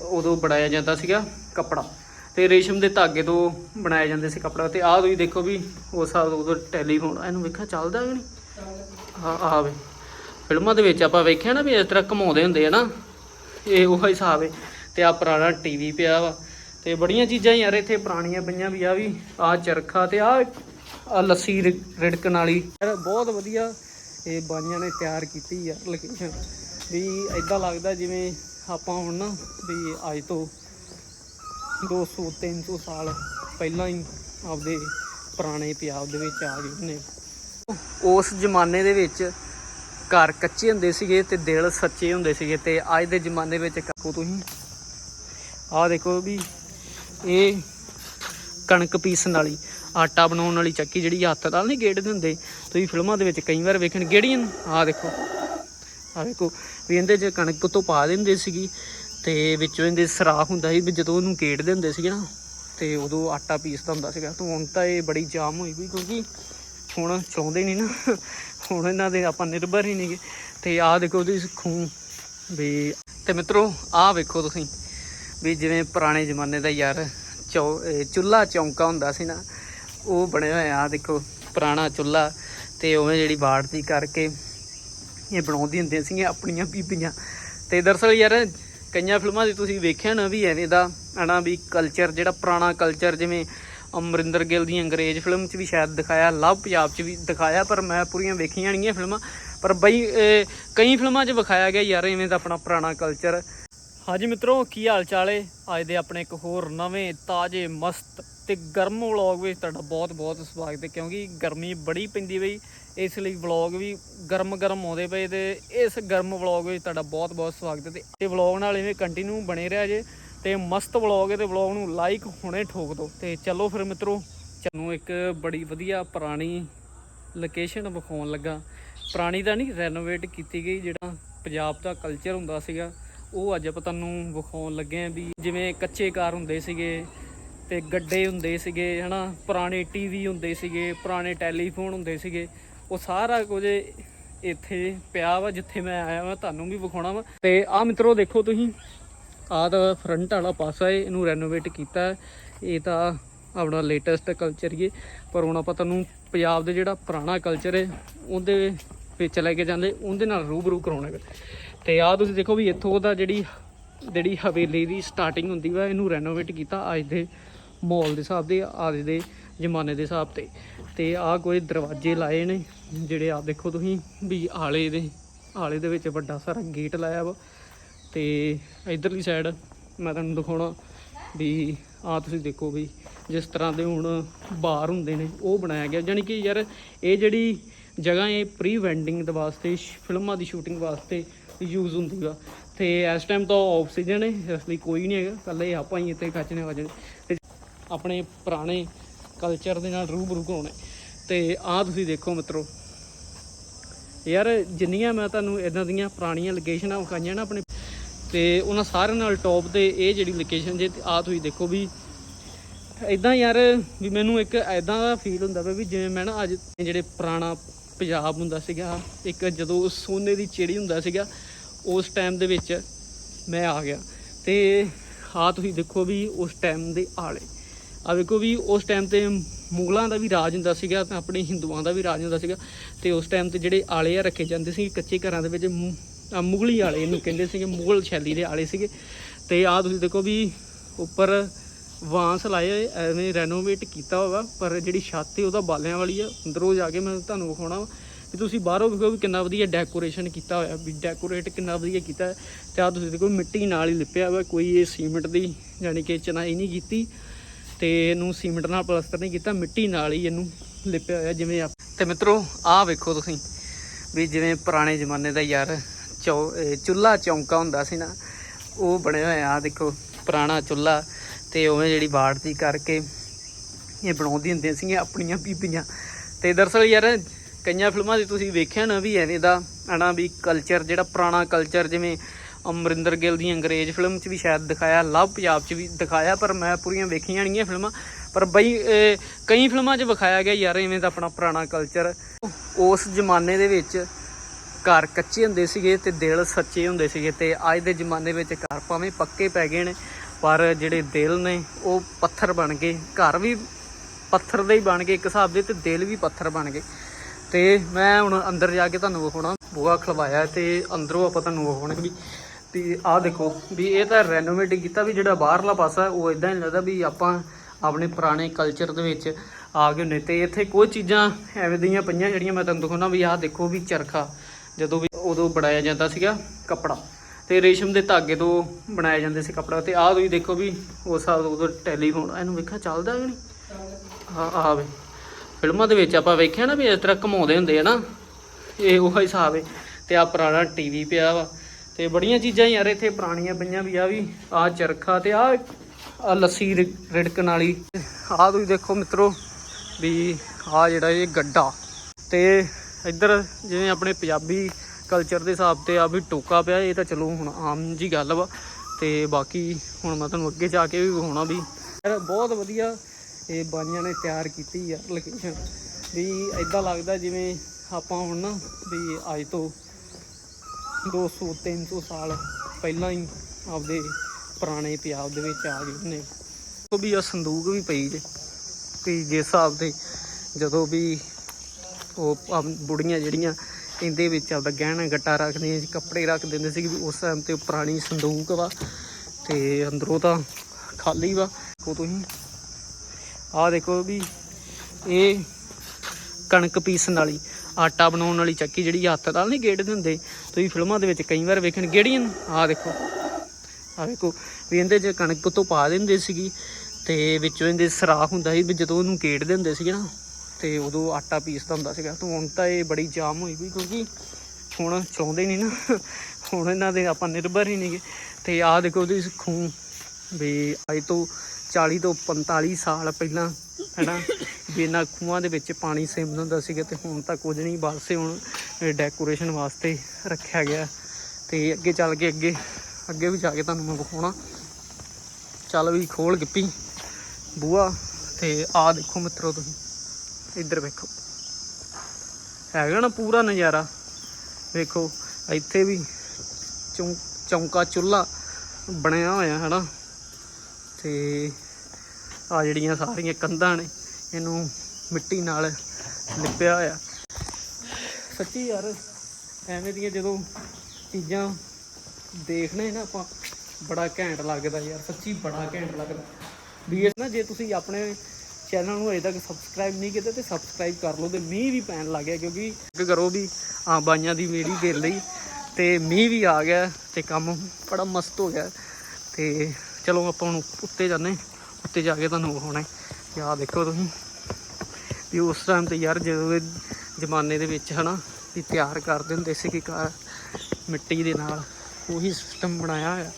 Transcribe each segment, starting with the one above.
ਉਦੋਂ ਬਣਾਇਆ ਜਾਂਦਾ ਸੀਗਾ ਕੱਪੜਾ ਤੇ ਰੇਸ਼ਮ ਦੇ ਧਾਗੇ ਤੋਂ ਬਣਾਏ ਜਾਂਦੇ ਸੀ ਕੱਪੜਾ ਤੇ ਆਹ ਤੁਸੀਂ ਦੇਖੋ ਵੀ ਉਸ ਸਾਲ ਉਦੋਂ ਟੈਲੀਫੋਨ ਇਹਨੂੰ ਵੇਖਿਆ ਚੱਲਦਾ ਕਿ ਨਹੀਂ? ਹਾਂ, ਆਹ ਵੇ। ਫਿਲਮਾਂ ਦੇ ਵਿੱਚ ਆਪਾਂ ਵੇਖਿਆ ਨਾ ਵੀ ਇਸ ਤਰ੍ਹਾਂ ਘਮਾਉਂਦੇ ਹੁੰਦੇ ਆ ਨਾ, ਇਹ ਉਹ ਹਿਸਾਬ ਹੈ ਤੇ ਆ ਪੁਰਾਣਾ ਟੀਵੀ ਪਿਆ ਵਾ ਤੇ ਬੜੀਆਂ ਚੀਜ਼ਾਂ ਯਾਰ ਇੱਥੇ ਪੁਰਾਣੀਆਂ ਪਈਆਂ ਵੀ ਆ ਵੀ ਆ ਚਰਖਾ ਤੇ ਆ ਆ ਲੱਸੀ ਰਿੜਕਣ ਵਾਲੀ। ਯਾਰ ਬਹੁਤ ਵਧੀਆ ਇਹ ਬਾਈਆਂ ਨੇ ਤਿਆਰ ਕੀਤੀ ਯਾਰ ਲੋਕੇਸ਼ਨ ਵੀ ਐਦਾਂ ਲੱਗਦਾ ਜਿਵੇਂ ਆਪਾਂ ਹੁਣ ਨਾ ਵੀ ਅੱਜ ਤੋਂ 200 300 ਸਾਲ ਪਹਿਲਾਂ ਹੀ ਆਪਦੇ ਪੁਰਾਣੇ ਪੰਜਾਬ ਦੇ ਵਿੱਚ ਆ ਗਏ ਨੇ ਉਸ ਜ਼ਮਾਨੇ ਦੇ ਵਿੱਚ ਘਰ ਕੱਚੇ ਹੁੰਦੇ ਸੀਗੇ ਤੇ ਦਿਲ ਸੱਚੇ ਹੁੰਦੇ ਸੀਗੇ ਤੇ ਅੱਜ ਦੇ ਜ਼ਮਾਨੇ ਵਿੱਚ ਕੱਕੋ ਤੁਸੀਂ ਆਹ ਦੇਖੋ ਵੀ ਇਹ ਕਣਕ ਪੀਸਣ ਵਾਲੀ, ਆਟਾ ਬਣਾਉਣ ਵਾਲੀ ਚੱਕੀ ਜਿਹੜੀ ਹੱਥ ਨਾਲ ਨਹੀਂ ਗੇੜਦੇ ਹੁੰਦੇ, ਤੁਸੀਂ ਫਿਲਮਾਂ ਦੇ ਵਿੱਚ ਕਈ ਵਾਰ ਵੇਖਣ, ਗੇੜੀਆਂ ਆਹ ਦੇਖੋ। ਆਹ ਦੇਖੋ ਵੀ ਇਹਦੇ 'ਚ ਕਣਕ ਤੋਂ ਪਾ ਦਿੰਦੇ ਸੀਗੀ ਤੇ ਵਿੱਚੋਂ ਇਹਦੇ ਸਰਾਖ ਹੁੰਦਾ ਸੀ ਵੀ ਜਦੋਂ ਉਹਨੂੰ ਕੇਟਦੇ ਹੁੰਦੇ ਸੀਗੇ ਨਾ, ਤੇ ਉਦੋਂ ਆਟਾ ਪੀਸਦਾ ਹੁੰਦਾ ਸੀਗਾ। ਤੇ ਹੁਣ ਤਾਂ ਇਹ ਬੜੀ ਜਾਮ ਹੋਈ ਵੀ ਕਿਉਂਕਿ ਹੁਣ ਚਾਹੁੰਦੇ ਨਹੀਂ ਨਾ, ਹੁਣ ਇਹਨਾਂ ਦੇ ਆਪਾਂ ਨਿਰਭਰ ਹੀ ਨਹੀਂਗੇ। ਤੇ ਆਹ ਦੇਖੋ ਉਹਦੀ ਖੂਨ ਵੀ, ਤੇ ਮਿੱਤਰੋ, ਆਹ ਵੇਖੋ ਤੁਸੀਂ ਵੀ ਜਿਵੇਂ ਪੁਰਾਣੇ ਜ਼ਮਾਨੇ ਦਾ ਯਾਰ ਚੌ ਚੁੱਲ੍ਹਾ ਚੌਂਕਾ ਹੁੰਦਾ ਸੀ ਨਾ, ਉਹ ਬਣਿਆ ਹੋਇਆ, ਆਹ ਦੇਖੋ, ਪੁਰਾਣਾ ਚੁੱਲ੍ਹਾ ਤੇ ਉਵੇਂ ਜਿਹੜੀ ਬਾੜਤੀ ਕਰਕੇ ਇਹ ਬਣਾਉਂਦੀ ਹੁੰਦੀਆਂ ਸੀਗੀਆਂ, ਆਪਣੀਆਂ ਬੀਬੀਆਂ। ਤੇ ਦਰਅਸਲ ਯਾਰ, ਕਈਆਂ ਫਿਲਮਾਂ 'ਚ ਤੁਸੀਂ ਵੇਖਿਆ ਨਾ ਵੀ ਐਵੇਂ ਦਾ ਆਣਾ ਵੀ ਕਲਚਰ ਜਿਹੜਾ ਪੁਰਾਣਾ ਕਲਚਰ ਜਿਵੇਂ ਅਮਰਿੰਦਰ ਗਿੱਲ ਦੀ ਅੰਗਰੇਜ਼ ਫਿਲਮ 'ਚ ਵੀ ਸ਼ਾਇਦ ਦਿਖਾਇਆ, ਲਵ ਪੰਜਾਬ 'ਚ ਵੀ ਦਿਖਾਇਆ, ਪਰ ਮੈਂ ਪੂਰੀਆਂ ਵੇਖੀਆਂ ਨਹੀਂ ਇਹ ਫਿਲਮਾਂ। ਪਰ ਬਈ ਕਈ ਫਿਲਮਾਂ 'ਚ ਵਿਖਾਇਆ ਗਿਆ ਯਾਰ ਐਵੇਂ ਦਾ ਆਪਣਾ ਪੁਰਾਣਾ ਕਲਚਰ ਹਾਂਜੀ ਮਿੱਤਰੋ, ਕੀ ਹਾਲ ਚਾਲ ਏ? ਅੱਜ ਦੇ ਆਪਣੇ ਇੱਕ ਹੋਰ ਨਵੇਂ, ਤਾਜ਼ੇ, ਮਸਤ ਤੇ ਗਰਮ ਵਲੌਗ ਵਿੱਚ ਤੁਹਾਡਾ ਬਹੁਤ ਬਹੁਤ ਸਵਾਗਤ ਹੈ, ਕਿਉਂਕਿ ਗਰਮੀ ਬੜੀ ਪੈਂਦੀ ਬਈ ਇਸ ਲਈ ਵਲੌਗ ਵੀ ਗਰਮ ਗਰਮ ਆਉਂਦੇ ਪਏ ਤੇ ਇਸ ਗਰਮ ਵਲੌਗ ਵਿੱਚ ਤੁਹਾਡਾ ਬਹੁਤ ਬਹੁਤ ਸਵਾਗਤ ਹੈ ਤੇ ਇਹ ਵਲੌਗ ਨਾਲ ਇਵੇਂ ਕੰਟੀਨਿਊ ਬਣੇ ਰਿਹਾ ਜੇ ਤੇ ਮਸਤ ਵਲੌਗ ਹੈ ਤੇ ਵਲੌਗ ਨੂੰ ਲਾਈਕ ਹੁਣੇ ਠੋਕ ਦਿਓ। ਤੇ ਚਲੋ ਫਿਰ ਮਿੱਤਰੋ, ਤੁਹਾਨੂੰ ਇੱਕ ਬੜੀ ਵਧੀਆ ਪੁਰਾਣੀ ਲੋਕੇਸ਼ਨ ਵਿਖਾਉਣ ਲੱਗਾ। ਪੁਰਾਣੀ ਤਾਂ ਨਹੀਂ ਰੈਨੋਵੇਟ ਕੀਤੀ ਗਈ ਜਿਹੜਾ ਪੰਜਾਬ ਦਾ ਕਲਚਰ ਹੁੰਦਾ ਸੀਗਾ, ਉਹ ਅੱਜ ਆਪਾਂ ਤੁਹਾਨੂੰ ਵਿਖਾਉਣ ਲੱਗੇ ਆ ਵੀ ਜਿਵੇਂ ਕੱਚੇ ਕਾਰ ਹੁੰਦੇ ਸੀਗੇ ਤੇ ਗੱਡੇ ਹੁੰਦੇ ਸੀਗੇ, ਹਨਾ? ਪੁਰਾਣੇ ਟੀਵੀ ਹੁੰਦੇ ਸੀਗੇ, ਪੁਰਾਣੇ ਟੈਲੀਫੋਨ ਹੁੰਦੇ ਸੀਗੇ। ਉਹ ਸਾਰਾ ਕੁਝ ਇੱਥੇ ਪਿਆ ਵਾ, ਜਿੱਥੇ ਮੈਂ ਆਇਆ ਵਾ, ਤੁਹਾਨੂੰ ਵੀ ਵਿਖਾਉਣਾ ਵਾ। ਤੇ ਆ ਮਿੱਤਰੋ, ਦੇਖੋ ਤੁਸੀਂ, ਆਹ ਤਾਂ ਫਰੰਟ ਵਾਲਾ ਪਾਸਾ ਹੈ ਇਹਨੂੰ ਰੈਨੋਵੇਟ ਕੀਤਾ। ਇਹ ਤਾਂ ਆਪਣਾ ਲੇਟੈਸਟ ਕਲਚਰ ਹੀ ਹੈ ਪਰ ਹੁਣ ਆਪਾਂ ਤੁਹਾਨੂੰ ਪੰਜਾਬ ਦੇ ਜਿਹੜਾ ਪੁਰਾਣਾ ਕਲਚਰ ਹੈ ਉਹਦੇ ਵਿੱਚ ਲੈ ਕੇ ਜਾਂਦੇ, ਉਹਦੇ ਨਾਲ ਰੂਬਰੂ ਕਰਾਉਣਾ ਹੈ ਤੇ ਆਹ ਤੁਸੀਂ ਦੇਖੋ ਵੀ ਇੱਥੋਂ ਦਾ ਜਿਹੜੀ ਜਿਹੜੀ ਹਵੇਲੀ ਦੀ ਸਟਾਰਟਿੰਗ ਹੁੰਦੀ ਵਾ, ਇਹਨੂੰ ਰੈਨੋਵੇਟ ਕੀਤਾ ਅੱਜ ਦੇ ਮਾਹੌਲ ਦੇ ਹਿਸਾਬ ਦੇ, ਅੱਜ ਦੇ ਜ਼ਮਾਨੇ ਦੇ ਹਿਸਾਬ ਤੇ। ਤੇ ਆਹ ਕੋਈ ਦਰਵਾਜ਼ੇ ਲਾਏ ਨੇ, ਜਿਹੜੇ ਆਪ ਦੇਖੋ ਤੁਸੀਂ, ਵੀ ਆਲੇ ਦੇ ਆਲੇ ਦੇ ਵਿੱਚ ਵੱਡਾ ਸਾਰਾ ਗੇਟ ਲਾਇਆ ਵਾ। ਤੇ ਇਧਰਲੀ ਸਾਈਡ ਮੈਂ ਤੁਹਾਨੂੰ ਦਿਖਾਉਣਾ ਵੀ ਆ ਤੁਸੀਂ ਦੇਖੋ ਵੀ ਜਿਸ ਤਰ੍ਹਾਂ ਦੇ ਹੁਣ ਬਾਰ ਹੁੰਦੇ ਨੇ, ਉਹ ਬਣਾਇਆ ਗਿਆ। ਯਾਨੀ ਕਿ ਯਾਰ ਇਹ ਜਿਹੜੀ ਜਗ੍ਹਾ ਇਹ ਪ੍ਰੀ ਵੈਂਡਿੰਗ ਦੇ ਵਾਸਤੇ ਸ਼- ਫਿਲਮਾਂ ਦੀ ਸ਼ੂਟਿੰਗ ਵਾਸਤੇ ਯੂਜ਼ ਹੁੰਦੀ ਵਾ ਤੇ ਇਸ ਟਾਈਮ ਤਾਂ ਆਫ ਸੀਜ਼ਨ ਹੈ ਇਸ ਲਈ ਕੋਈ ਨਹੀਂ ਹੈਗਾ। ਕੱਲੇ ਆਪਾਂ ਹੀ ਇੱਥੇ ਖੱਚਣੇ ਵਜਣੇ। ਤੇ ਆਪਣੇ ਪੁਰਾਣੇ ਕਲਚਰ ਦੇ ਨਾਲ ਰੂਬਰੂ ਕਰਾਉਣੇ ਤੇ ਆਹ ਤੁਸੀਂ ਦੇਖੋ ਮਿੱਤਰੋ। ਯਾਰ, ਜਿੰਨੀਆਂ ਮੈਂ ਤੁਹਾਨੂੰ ਇਦਾਂ ਦੀਆਂ ਪੁਰਾਣੀਆਂ ਲੋਕੇਸ਼ਨਾਂ ਵਿਖਾਈਆਂ ਨਾ ਆਪਣੇ, ਤੇ ਉਹਨਾਂ ਸਾਰਿਆਂ ਨਾਲ ਟੌਪ ਤੇ ਇਹ ਜਿਹੜੀ ਲੋਕੇਸ਼ਨ ਜੇ ਆ ਤੁਸੀਂ ਦੇਖੋ ਵੀ ਇਦਾਂ ਯਾਰ ਵੀ ਮੈਨੂੰ ਇੱਕ ਐਦਾਂ ਦਾ ਫੀਲ ਹੁੰਦਾ ਪਿਆ ਵੀ ਜਿਵੇਂ ਮੈਂ ਨਾ ਅੱਜ ਜਿਹੜੇ ਪੁਰਾਣਾ ਪੰਜਾਬ ਹੁੰਦਾ ਸੀਗਾ, ਇੱਕ ਜਦੋਂ ਸੋਨੇ ਦੀ ਚਿੜੀ ਹੁੰਦਾ ਸੀਗਾ, ਉਸ ਟਾਈਮ ਦੇ ਵਿੱਚ ਮੈਂ ਆ ਗਿਆ। ਤੇ ਆ ਤੁਸੀਂ ਦੇਖੋ ਵੀ ਉਸ ਟਾਈਮ ਦੇ ਆਲੇ। ਆ ਵੇਖੋ ਵੀ ਉਸ ਟਾਈਮ ਤੇ ਮੁਗਲਾਂ ਦਾ ਵੀ ਰਾਜ ਹੁੰਦਾ ਸੀਗਾ ਤੇ ਆਪਣੇ ਹਿੰਦੂਆਂ ਦਾ ਵੀ ਰਾਜ ਹੁੰਦਾ ਸੀਗਾ ਤੇ ਉਸ ਟਾਈਮ ਤੇ ਜਿਹੜੇ ਆਲੇ ਆ ਰੱਖੇ ਜਾਂਦੇ ਸੀ ਕੱਚੇ ਘਰਾਂ ਦੇ ਵਿੱਚ ਮੁ- ਮੁਗਲੀ ਆਲੇ ਇਹਨੂੰ ਕਹਿੰਦੇ ਸੀਗੇ, ਮੁਗਲ ਸ਼ੈਲੀ ਦੇ ਆਲੇ ਸੀਗੇ ਤੇ ਆ ਤੁਸੀਂ ਦੇਖੋ ਵੀ ਉੱਪਰ ਵਾਂਸ ਲਾਏ ਹੋਏ, ਐਵੇਂ ਰੈਨੋਵੇਟ ਕੀਤਾ ਹੋਗਾ ਪਰ ਜਿਹੜੀ ਛੱਤ ਹੈ ਉਹਦਾ ਬਾਲਿਆਂ ਵਾਲੀ ਆ, ਅੰਦਰੋਂ ਜਾ ਕੇ ਮੈਂ ਤੁਹਾਨੂੰ ਵਿਖਾਉਣਾ ਵਾ ਵੀ ਤੁਸੀਂ ਬਾਹਰੋਂ ਵੇਖੋ ਵੀ ਕਿੰਨਾ ਵਧੀਆ ਡੈਕੋਰੇਸ਼ਨ ਕੀਤਾ ਹੋਇਆ, ਵੀ ਡੈਕੋਰੇਟ ਕਿੰਨਾ ਵਧੀਆ ਕੀਤਾ ਹੈ। ਤੇ ਆ ਤੁਸੀਂ ਦੇਖੋ ਮਿੱਟੀ ਨਾਲ ਹੀ ਲਿਪਿਆ ਹੋਇਆ ਕੋਈ ਇਹ ਸੀਮੈਂਟ ਦੀ ਯਾਨੀ ਕਿ ਚਨਾਈ ਨਹੀਂ ਕੀਤੀ ਤੇ ਇਹਨੂੰ ਸੀਮੈਂਟ ਨਾਲ ਪਲਸਤਰ ਨਹੀਂ ਕੀਤਾ, ਮਿੱਟੀ ਨਾਲ ਹੀ ਇਹਨੂੰ ਲਿਪਿਆ ਹੋਇਆ ਜਿਵੇਂ ਆਪ ਤੇ ਮਿੱਤਰੋ, ਆਹ ਵੇਖੋ ਤੁਸੀਂ ਵੀ ਜਿਵੇਂ ਪੁਰਾਣੇ ਜ਼ਮਾਨੇ ਦਾ ਯਾਰ ਚੌ ਚੁੱਲ੍ਹਾ ਚੌਂਕਾ ਹੁੰਦਾ ਸੀ ਨਾ, ਉਹ ਬਣਿਆ ਹੋਇਆ ਆ ਦੇਖੋ, ਪੁਰਾਣਾ ਚੁੱਲ੍ਹਾ ਤੇ ਉਵੇਂ ਜਿਹੜੀ ਬਾੜਤੀ ਕਰਕੇ ਇਹ ਬਣਾਉਂਦੀ ਹੁੰਦੀਆਂ ਸੀਗੀਆਂ ਆਪਣੀਆਂ ਬੀਬੀਆਂ। ਤੇ ਦਰਅਸਲ ਯਾਰ, ਕਈਆਂ ਫਿਲਮਾਂ 'ਚ ਤੁਸੀਂ ਵੇਖਿਆ ਨਾ ਵੀ ਐਵੇਂ ਦਾ ਆਣਾ ਵੀ ਕਲਚਰ ਜਿਹੜਾ ਪੁਰਾਣਾ ਕਲਚਰ ਜਿਵੇਂ ਅਮਰਿੰਦਰ ਗਿੱਲ ਦੀ ਅੰਗਰੇਜ਼ ਫਿਲਮ 'ਚ ਵੀ ਸ਼ਾਇਦ ਦਿਖਾਇਆ, ਲਵ ਪੰਜਾਬ 'ਚ ਵੀ ਦਿਖਾਇਆ, ਪਰ ਮੈਂ ਪੂਰੀਆਂ ਵੇਖੀਆਂ ਨਹੀਂ ਫਿਲਮਾਂ। ਪਰ ਬਈ ਕਈ ਫਿਲਮਾਂ 'ਚ ਵਿਖਾਇਆ ਗਿਆ ਯਾਰ ਐਵੇਂ ਦਾ ਆਪਣਾ ਪੁਰਾਣਾ ਕਲਚਰ ਉਸ ਜ਼ਮਾਨੇ ਦੇ ਵਿੱਚ ਘਰ ਕੱਚੇ ਹੁੰਦੇ ਸੀਗੇ ਤੇ ਦਿਲ ਸੱਚੇ ਹੁੰਦੇ ਸੀਗੇ ਤੇ ਅੱਜ ਦੇ ਜ਼ਮਾਨੇ ਵਿੱਚ ਘਰ ਭਾਵੇਂ ਪੱਕੇ ਪੈ ਗਏ ਨੇ, ਪਰ ਜਿਹੜੇ ਦਿਲ ਨੇ, ਉਹ ਪੱਥਰ ਬਣ ਗਏ। ਘਰ ਵੀ ਪੱਥਰ ਦੇ ਹੀ ਬਣ ਗਏ ਇੱਕ ਹਿਸਾਬ ਦੇ ਤੇ ਦਿਲ ਵੀ ਪੱਥਰ ਬਣ ਗਏ। ਤੇ ਮੈਂ ਹੁਣ ਅੰਦਰ ਜਾ ਕੇ ਤੁਹਾਨੂੰ ਵਿਖਾਉਣਾ ਬੂਹਾ ਖਲਵਾਇਆ ਤੇ ਅੰਦਰੋਂ ਆਪਾਂ ਤੁਹਾਨੂੰ ਵਿਖਾਉਣਗੇ ਵੀ ਤੇ ਆਹ ਦੇਖੋ ਵੀ ਇਹ ਤਾਂ ਰੈਨੋਵੇਟ ਕੀਤਾ ਵੀ ਜਿਹੜਾ ਬਾਹਰਲਾ ਪਾਸਾ ਉਹ ਇਦਾਂ ਹੀ ਲੱਗਦਾ ਵੀ ਆਪਾਂ ਆਪਣੇ ਪੁਰਾਣੇ ਕਲਚਰ ਦੇ ਵਿੱਚ ਆ ਗਏ ਹੁੰਦੇ। ਤੇ ਇੱਥੇ ਕੋਈ ਚੀਜ਼ਾਂ ਐਵੇਂ ਦੀਆਂ ਪਈਆਂ ਜਿਹੜੀਆਂ ਮੈਂ ਤੁਹਾਨੂੰ ਦਿਖਾਉਣਾ ਵੀ ਆਹ ਦੇਖੋ ਵੀ ਚਰਖਾ, ਜਦੋਂ ਵੀ ਉਦੋਂ ਬਣਾਇਆ ਜਾਂਦਾ ਸੀਗਾ ਕੱਪੜਾ। ਤੇ ਰੇਸ਼ਮ ਦੇ ਧਾਗੇ ਤੋਂ ਬਣਾਏ ਜਾਂਦੇ ਸੀ ਕੱਪੜਾ। ਤੇ ਆਹ ਤੁਸੀਂ ਦੇਖੋ ਵੀ ਉਸ ਸਾਲ ਉਦੋਂ ਟੈਲੀਫੋਨ, ਇਹਨੂੰ ਵੇਖਿਆ ਚੱਲਦਾ ਕਿ ਨਹੀਂ ਹਾਂ, ਆਹ ਵੇ। ਫਿਲਮਾਂ ਦੇ ਵਿੱਚ ਆਪਾਂ ਵੇਖਿਆ ਨਾ ਵੀ ਇਸ ਤਰ੍ਹਾਂ ਘਮਾਉਂਦੇ ਹੁੰਦੇ ਆ ਨਾ। ਇਹ ਉਹ ਹਿਸਾਬ ਹੈ ਤੇ ਆ ਪੁਰਾਣਾ ਟੀਵੀ ਪਿਆ ਵਾ। ਤੇ ਬੜੀਆਂ ਚੀਜ਼ਾਂ ਯਾਰ ਇੱਥੇ ਪੁਰਾਣੀਆਂ ਪਈਆਂ ਵੀ, ਆ ਵੀ ਆ ਚਰਖਾ ਤੇ ਆ ਆ ਲੱਸੀ ਰਿੜਕਣ ਵਾਲੀ। ਆ ਤੁਸੀਂ ਦੇਖੋ ਮਿੱਤਰੋ ਵੀ ਆ ਜਿਹੜਾ ਇਹ ਗੱਡਾ ਤੇ ਇੱਧਰ ਜਿਵੇਂ ਆਪਣੇ ਪੰਜਾਬੀ ਕਲਚਰ ਦੇ ਹਿਸਾਬ ਤੇ ਆ ਵੀ ਟੋਕਾ ਪਿਆ, ਇਹ ਤਾਂ ਚਲੋ ਹੁਣ ਆਮ ਜੀ ਗੱਲ ਵਾ। ਤੇ ਬਾਕੀ ਹੁਣ ਮੈਂ ਤੁਹਾਨੂੰ ਅੱਗੇ ਜਾ ਕੇ ਵੀ ਵਿਖਾਉਣਾ ਵੀ। ਯਾਰ ਬਹੁਤ ਵਧੀਆ ਇਹ ਬਾਈਆਂ ਨੇ ਤਿਆਰ ਕੀਤੀ ਯਾਰ ਲੋਕੇਸ਼ਨ ਵੀ ਐਦਾਂ ਲੱਗਦਾ ਜਿਵੇਂ ਆਪਾਂ ਹੁਣ ਨਾ ਵੀ ਅੱਜ ਤੋਂ 200 300 ਸਾਲ ਪਹਿਲਾਂ ਹੀ ਆਪਦੇ ਪੁਰਾਣੇ ਪੰਜਾਬ ਦੇ ਵਿੱਚ ਆ ਗਏ ਨੇ ਉਹ ਵੀ ਆ ਸੰਦੂਕ ਵੀ ਪਈ ਜੇ, ਵੀ ਜਿਸ ਹਿਸਾਬ 'ਤੇ ਜਦੋਂ ਵੀ ਉਹ ਆਪ ਬੁੜੀਆਂ ਜਿਹੜੀਆਂ ਇਹਦੇ ਵਿੱਚ ਆਪਦਾ ਗਹਿਣਾ ਗੱਟਾ ਰੱਖਦੇ ਸੀ, ਕੱਪੜੇ ਰੱਖ ਦਿੰਦੇ ਸੀ ਵੀ ਉਸ ਟਾਈਮ ਤੇ ਉਹ ਪੁਰਾਣੀ ਸੰਦੂਕ ਵਾ ਤੇ ਅੰਦਰੋਂ ਤਾਂ ਖਾਲੀ ਵਾ। ਉਹ ਤੁਸੀਂ, ਆਹ ਦੇਖੋ ਵੀ ਇਹ ਕਣਕ ਪੀਸਣ ਵਾਲੀ ਆਟਾ ਬਣਾਉਣ ਵਾਲੀ ਚੱਕੀ ਜਿਹੜੀ ਹੱਥ ਨਾਲ ਨਹੀਂ ਗੇੜਦੇ ਹੁੰਦੇ ਤੁਸੀਂ ਫਿਲਮਾਂ ਦੇ ਵਿੱਚ ਕਈ ਵਾਰ ਵੇਖਣ ਗੇੜੀਆਂ ਆਹ ਦੇਖੋ। ਆਹ ਦੇਖੋ। ਵੀ ਇਹਦੇ 'ਚ ਕਣਕ ਤੋਂ ਪਾ ਦਿੰਦੇ ਸੀਗੀ ਤੇ ਵਿੱਚੋਂ ਇਹਦੇ ਸਰਾਖ ਹੁੰਦਾ ਸੀ ਵੀ ਜਦੋਂ ਉਹਨੂੰ ਗੇੜਦੇ ਹੁੰਦੇ ਸੀਗੇ ਨਾ, ਤੇ ਉਦੋਂ ਆਟਾ ਪੀਸਦਾ ਹੁੰਦਾ ਸੀਗਾ। ਤੇ ਹੁਣ ਤਾਂ ਇਹ ਬੜੀ ਜਾਮ ਹੋਈ ਵੀ ਕਿਉਂਕਿ ਹੁਣ ਚਾਹੁੰਦੇ ਨਹੀਂ ਨਾ। ਹੁਣ ਇਹਨਾਂ ਦੇ ਆਪਾਂ ਨਿਰਭਰ ਹੀ ਨਹੀਂਗੇ। ਤੇ ਆਹ ਦੇਖੋ ਉਹਦੀ ਖੂਹ ਵੀ ਅੱਜ ਤੋਂ 40 ਤੋਂ 45 ਸਾਲ ਪਹਿਲਾਂ ਹੈਨਾ ਵੀ ਇਹਨਾਂ ਖੂਹਾਂ ਦੇ ਵਿੱਚ ਪਾਣੀ ਸਿਮਦਾ ਹੁੰਦਾ ਸੀਗਾ ਤੇ ਹੁਣ ਤਾਂ ਕੁਝ ਨਹੀਂ, ਬਸ ਹੁਣ ਡੈਕੋਰੇਸ਼ਨ ਵਾਸਤੇ ਰੱਖਿਆ ਗਿਆ ਤੇ ਅੱਗੇ ਚੱਲ ਕੇ ਅੱਗੇ ਅੱਗੇ ਵੀ ਜਾ ਕੇ ਤੁਹਾਨੂੰ ਮੈਂ ਵਿਖਾਉਣਾ। ਚੱਲ ਵੀ ਖੋਲ ਗਿੱਪੀ, ਬੂਆ ਤੇ ਆ ਦੇਖੋ ਮਿੱਤਰੋ ਤੁਸੀਂ, ਇੱਧਰ ਵੇਖੋ। ਹੈਗਾ ਨਾ ਪੂਰਾ ਨਜ਼ਾਰਾ, ਵੇਖੋ, ਇੱਥੇ ਵੀ ਚੌਂ, ਚੌਂਕਾ ਚੁੱਲ੍ਹਾ ਬਣਿਆ ਹੋਇਆ ਹੈ ਨਾ ਤੇ ਆ ਜਿਹੜੀਆਂ ਸਾਰੀਆਂ ਕੰਧਾਂ ਨੇ ਇਹਨੂੰ ਮਿੱਟੀ ਨਾਲ ਲਿਪਿਆ ਹੋਇਆ। ਸੱਚੀ ਯਾਰ, ਐਵੇਂ ਦੀਆਂ ਜਦੋਂ ਚੀਜ਼ਾਂ ਦੇਖਣੇ ਨਾ ਆਪਾਂ, ਬੜਾ ਘੈਂਟ ਲੱਗਦਾ ਯਾਰ, ਸੱਚੀ ਬੜਾ ਘੈਂਟ ਲੱਗਦਾ। ਵੀ ਇਹ ਨਾ ਜੇ ਤੁਸੀਂ ਆਪਣੇ ਚੈਨਲ ਨੂੰ ਅਜੇ ਤੱਕ ਸਬਸਕ੍ਰਾਈਬ ਨਹੀਂ ਕੀਤਾ ਤੇ ਸਬਸਕ੍ਰਾਈਬ ਕਰ ਲਓ ਤੇ ਮੀਂਹ ਵੀ ਪੈਣ ਲੱਗ ਗਿਆ ਕਿਉਂਕਿ ਇੱਕ ਕਰੋ ਵੀ ਆ ਬਾਈਆਂ ਦੀ ਮੇਰੀ ਦੇ ਲਈ ਤੇ ਮੀਂਹ ਵੀ ਆ ਗਿਆ ਤੇ ਕੰਮ ਬੜਾ ਮਸਤ ਹੋ ਗਿਆ ਤੇ ਚਲੋ ਆਪਾਂ ਹੁਣ ਉੱਤੇ ਜਾਂਦੇ ਉੱਤੇ ਜਾ ਕੇ ਤੁਹਾਨੂੰ ਵਿਖਾਉਣਾ ਹੈ ਆਹ ਦੇਖੋ ਤੁਸੀਂ ਵੀ ਉਸ ਟਾਈਮ ਤੇ ਯਾਰ ਜਦੋਂ ਇਹ ਜ਼ਮਾਨੇ ਦੇ ਵਿੱਚ ਹਨਾ ਵੀ ਤਿਆਰ ਕਰਦੇ ਹੁੰਦੇ ਸੀ ਕਿ ਘਰ ਮਿੱਟੀ ਦੇ ਨਾਲ ਉਹੀ ਸਿਸਟਮ ਬਣਾਇਆ ਹੋਇਆ।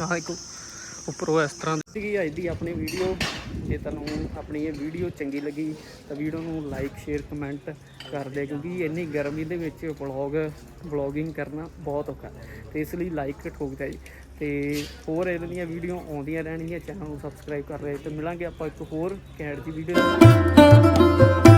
ਆਹ ਇੱਕ ਉੱਪਰੋਂ ਇਸ ਤਰ੍ਹਾਂ ਸੀਗੀ ਅੱਜ ਦੀ ਆਪਣੀ ਵੀਡੀਓ ਜੇ ਤੁਹਾਨੂੰ ਆਪਣੀ ਇਹ ਵੀਡੀਓ ਚੰਗੀ ਲੱਗੀ ਤਾਂ ਵੀਡੀਓ ਨੂੰ ਲਾਈਕ ਸ਼ੇਅਰ ਕਮੈਂਟ ਕਰਦੇ ਕਿਉਂਕਿ ਇੰਨੀ ਗਰਮੀ ਦੇ ਵਿੱਚ ਵਲੌਗ ਵਲੌਗਿੰਗ ਕਰਨਾ ਬਹੁਤ ਔਖਾ। ਤੇ ਇਸ ਲਈ ਲਾਈਕ ਠੋਕ ਦਿਓ ਜੀ। ਤੇ ਹੋਰ ਇਹਨਾਂ ਦੀਆਂ ਵੀਡੀਓ ਆਉਂਦੀਆਂ ਰਹਿਣਗੀਆਂ, ਚੈਨਲ ਨੂੰ ਸਬਸਕ੍ਰਾਈਬ ਕਰ ਰਹੇ ਤੇ ਮਿਲਾਂਗੇ ਆਪਾਂ ਇੱਕ ਹੋਰ ਕੈਂਟ ਦੀ ਵੀਡੀਓ